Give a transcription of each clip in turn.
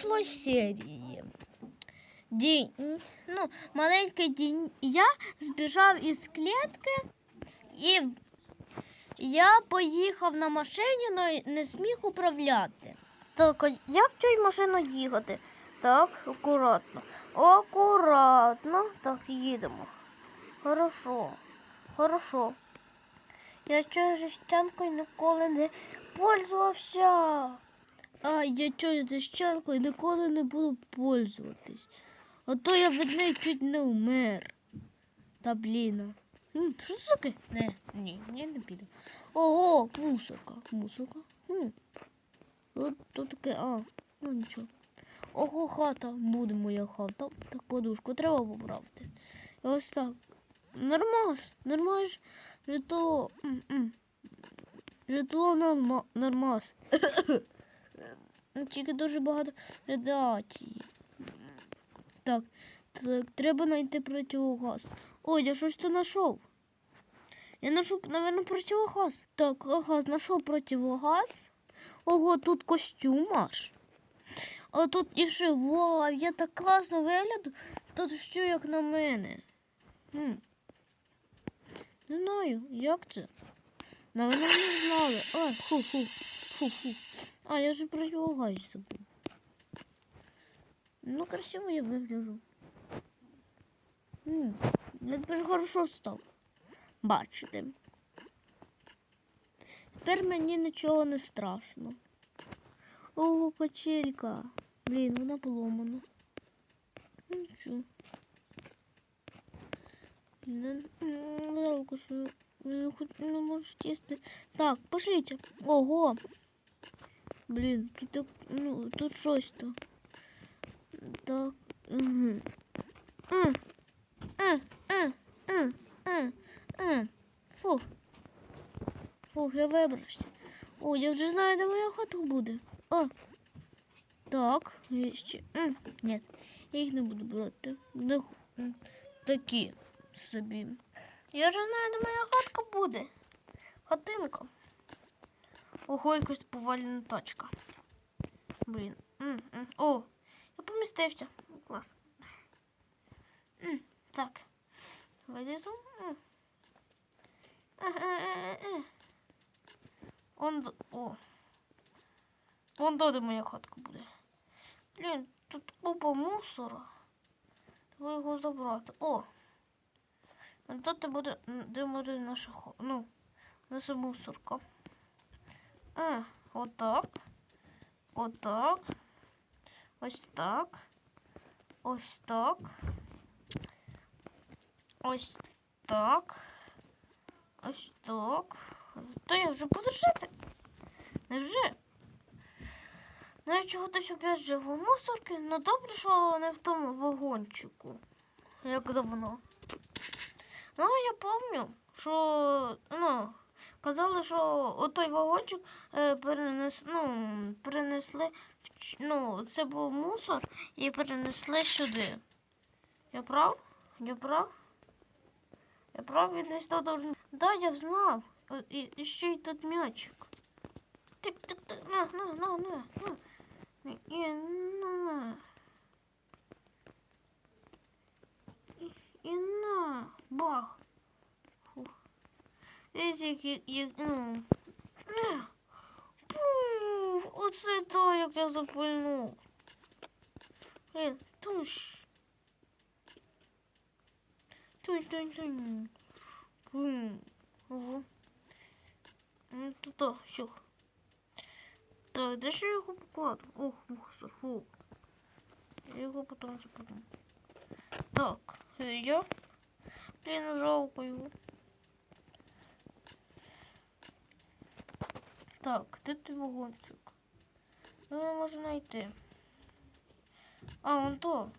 прошлої серії. Дінь, ну, маленький дінь, я збіжав із клітки і я поїхав на машині, але не зміг управляти. Так, як цією машиною їхати? Так, акуратно. Акуратно. Так, їдемо. Хорошо. Хорошо. Я цією жестянкою ніколи не пользувався. А я цією жестянкою ніколи не буду пользуватись. А то я від неї чуть не умер. Та блін. М, Що таке? Не, ні, ні, не піду. Ого, мусорка, мусорка. От таке, а, ну нічого. Ого, хата, буде моя хата. Так, подушку треба поправити. І ось так. Нормас, нормас, житло. М-м. Житло норма, нормас. Тільки дуже багато радіації. Так, так, треба знайти противогаз. Ой, я щось то знайшов. Я знайшов, наверное, противогаз. Так, ага, знайшов противогаз. Ого, тут костюм аж. А тут іще вау, я так класно вигляду. Тут що як на мене. Хм. Не знаю, як це. Наверно, не знали. А, фу-фу. Фу-фу. А, я же противогаз забув. Ну, красиво я выгляжу. М, Я тепер хорошо став. Бачите. Тепер мені нічого не страшно. Ого, качелька. Блін, вона поломана. Ну, Нічого. М, Жалко, що не, можу сісти. Так, пошлите. Ого. Блін, тут, так- ну, тут щось то. Так. Угу. Фух. Фух, я вибрався. О, я вже знаю, де моя хата буде. О. Так, ще. Ні, я їх не буду брати. Не такі собі. Я вже знаю, де моя хатка буде. Хатинка. Ого, якась повалена тачка. Блін. О, я помістився. Клас. Так. Вилізу. Е, е, е. Он о. Вон до моя хатка буде. Блін, тут купа мусора. Треба його забрати. О! Тут буде, де буде наша ну, наша мусорка. А, отак. Отак. Ось так. Ось так. Ось так. Ось так. То я вже буду жити. Невже? Знаю, чого ти опять живу мусорки, ну добре, що не в тому вагончику. Як давно. Ну, я пам'ятаю, що ну, казали, що отой вагончик е, перенес, ну, перенесли, ну, це був мусор і перенесли сюди. Я прав? Я прав? Я прав, він десь тут должен. Да, я знав. І, і ще й тут м'ячик. Тик, тик, тик, на, на, на, на, на. І, на, на. І, і на. Бах. Фух. Дивіться, як, як, як, ну. На. Пуф, оце то, як я запульнув. Блін, туш. Туш, туш, туш. Бум. Ого. Ну, то, щух. Так, де ж я його покладу? Ох, мусор, фу. Я його потім западу. Так, е, я. Блін, жалко його. Так, де ти вагончик? Ну, не можу знайти. А, вон то.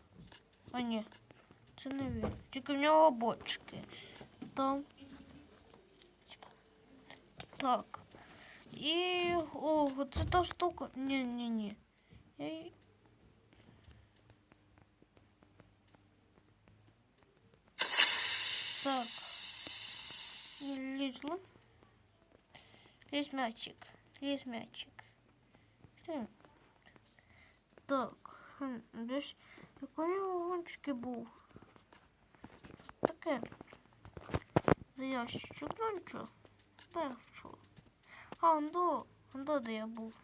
А, ні. Це не він. Тільки в нього бочки. Там. Так. І о, це та штука. Ні, ні, ні. Я... її- Так. Лізло. Лізь мячик. Лізь мячик. Хм. Так. Хм, десь якої вагончики був. Таке. За ящичок, ну нічого. Та що? А, ондо, ондо, де я був.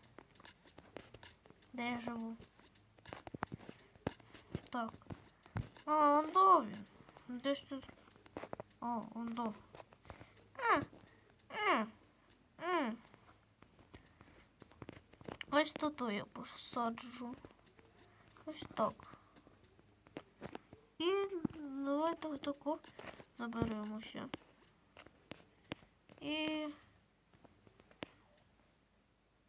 Де я живу. Так. А, ондо він. Десь тут. О, ондо. А, Ось тут я посаджу. Ось так. І давайте отако заберемося. І.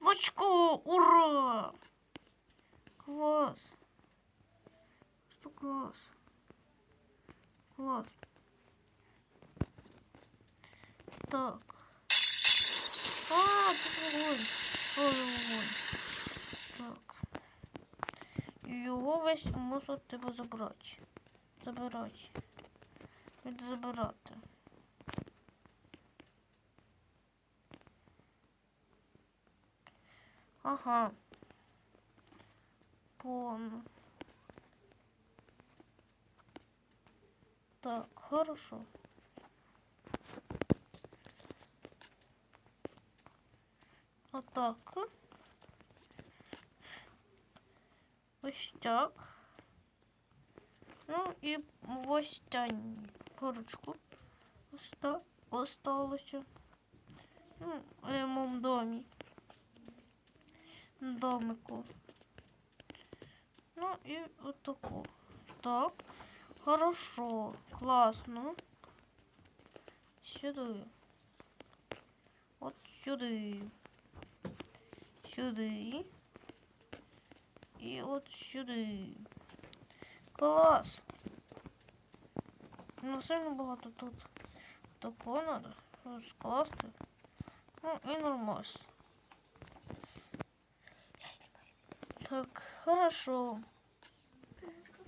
В очко! Ура! Клас! Що клас? Клас. Так. А, тут вогонь. Ой, вогонь. Його весь мусор треба забрати. Забирати. Від забирати. Ага. Пон. Так, хорошо. Отак. Ось так. Ну і в останню парочку оста осталося. Ну, в моєму домі. Домику. Ну і отаку. Так. Хорошо. Класно. Сюди. От сюди. Сюди. І от сюди. Клас. Ну, сильно багато тут. Такого надо скласти. Ну і нормально. Так, хорошо.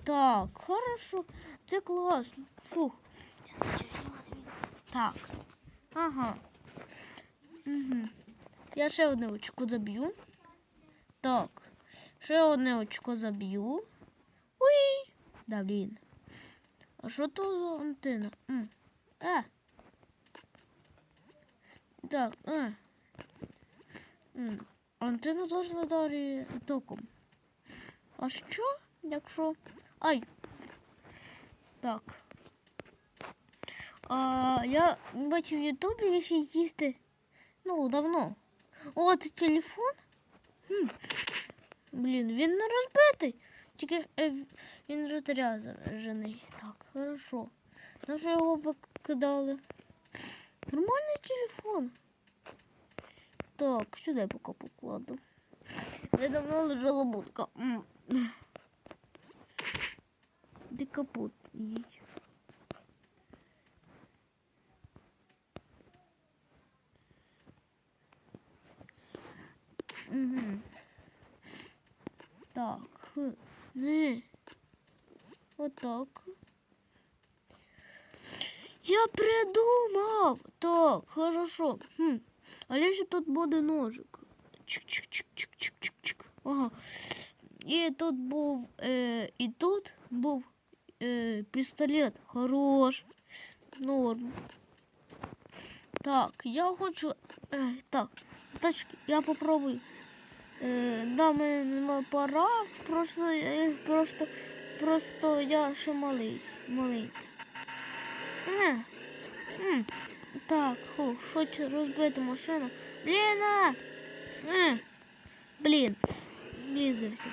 Так, хорошо. Це класно. Фух. Так. Ага. Угу. Я ще одне очко заб'ю. Так. Ще одне очко заб'ю. Уй! Да, блін. А що то за антенна? М. Е. Так, е. М. Антенна должна дати током. А що, якщо... Ай! Так. А, я бачив в Ютубі, якщо їсти. Ну, давно. От телефон. Хм. Блін, він не розбитий. Тільки е, він розряджений. Так, хорошо. На що його викидали? Нормальний телефон. Так, сюди поки покладу. Я давно лежала будка. Де капут їй. Угу. Так. Не. Отак. Я придумав. Так, хорошо. Хм. Але ще тут буде ножик. Чик-чик-чик-чик-чик-чик. Ага. І тут був, е, і тут був е, пістолет. Хорош. Норм. Так, я хочу. Е, так, тачки, я попробую. Да, пора. Просто, е, просто, просто я ще малий. Маленький. Е, м, так, фу, хочу розбити машину. Блін, а! Е, блін, близився.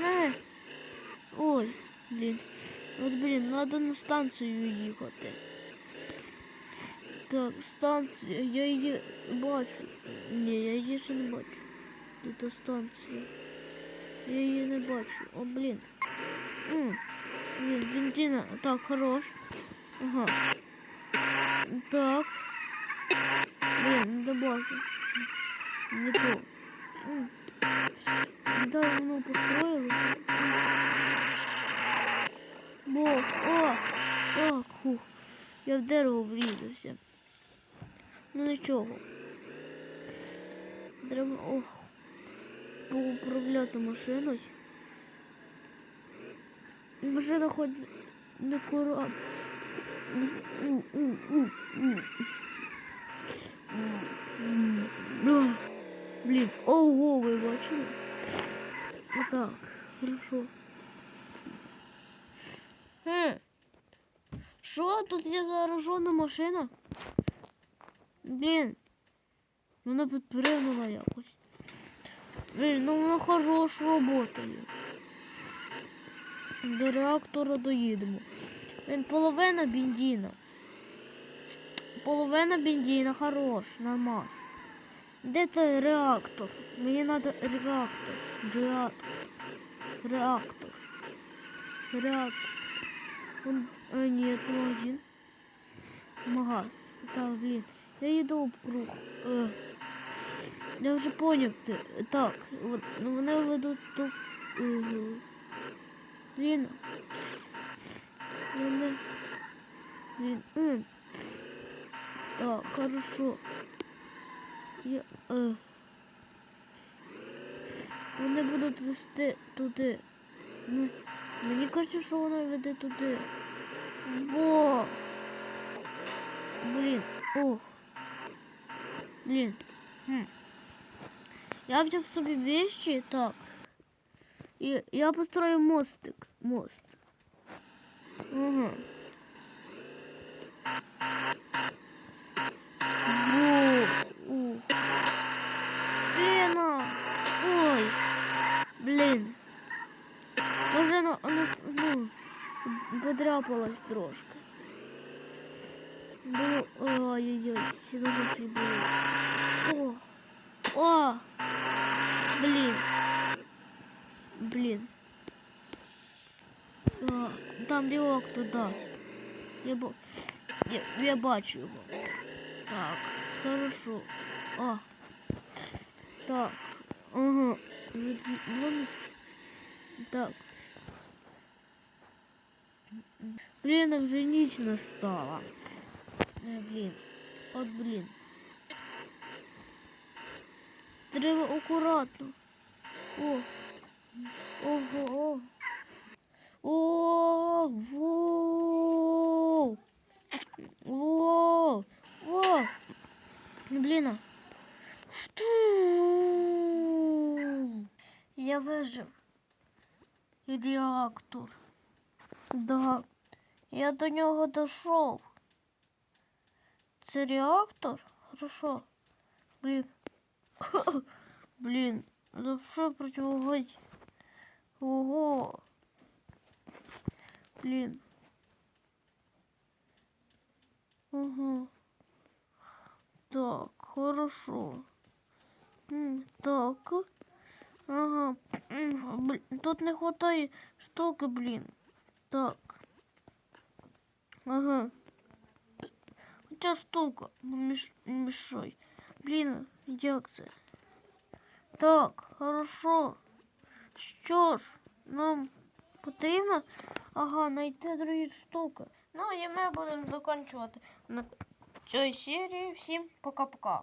Не. Ой, блін. От, блін, треба на станцію їхати. Так, станція, я її бачу. Ні, я її ще не бачу. Де та станція? Я її не бачу. О, блін. М, Блін, бензина. Так, хорош. Ага. Так. Блін, до бази. Не то. М. Давно построили. Бог, о! Так, хух. Я в дерево врізався. Ну нічого. Треба ох, поуправляти машиною. машина хоч не кораб. Блін, ого, ви бачили? Отак, хорошо. Е, що тут є заражена машина? Блін, вона підприємила якось. Блін, ну вона хорош работає. До реактора доїдемо. Він половина бензина. Половина бензина хорош, нормас. Де той реактор? Мені треба реактор. Реактор. Реактор. Реактор. Он... А, ні, це магазин. Магаз. Так, блін. Я їду об круг. Е. Я вже поняв. Так, ну, вони ведуть. Угу. Блін. Блін. Так, хорошо. Я... Е. Вони будуть вести туди. Мені кажуть, що вона веде туди. Во! Блін, ох. Блін. Хм. Я взяв собі вещи, так. І я построю мостик. Мост. Ага. Во! Ух. Блін, а. ой. Блін. Може, ну, ну, ну, подряпалась трошки. Було, ой-ой-ой, сюди душі було. О, о, Блін, блін. А, там лівок туди. Я, бо... я, я бачу його. Так, хорошо. О, так, ага. Від- вон- Так. Блін, а вже ніч настала. Е, блін. От блін. Треба акуратно. О. Ого. О. Воу. Воу. Блін. а. Что? Я вижив. Реактор. Да. Я до нього дійшов. Це реактор? Хорошо. Блін. Блін. Ну що противогать? Ого. Блін. Ага. Так, хорошо. М, Так. Ага. М, блін, Тут не хватає штуки, блін. Так. Ага. Ця штука не міш... не мішай. Блін, як це? Так, хорошо. Що ж, нам потрібно ага, знайти другі штуки. Ну і ми будемо закінчувати на цій серії. Всім пока-пока.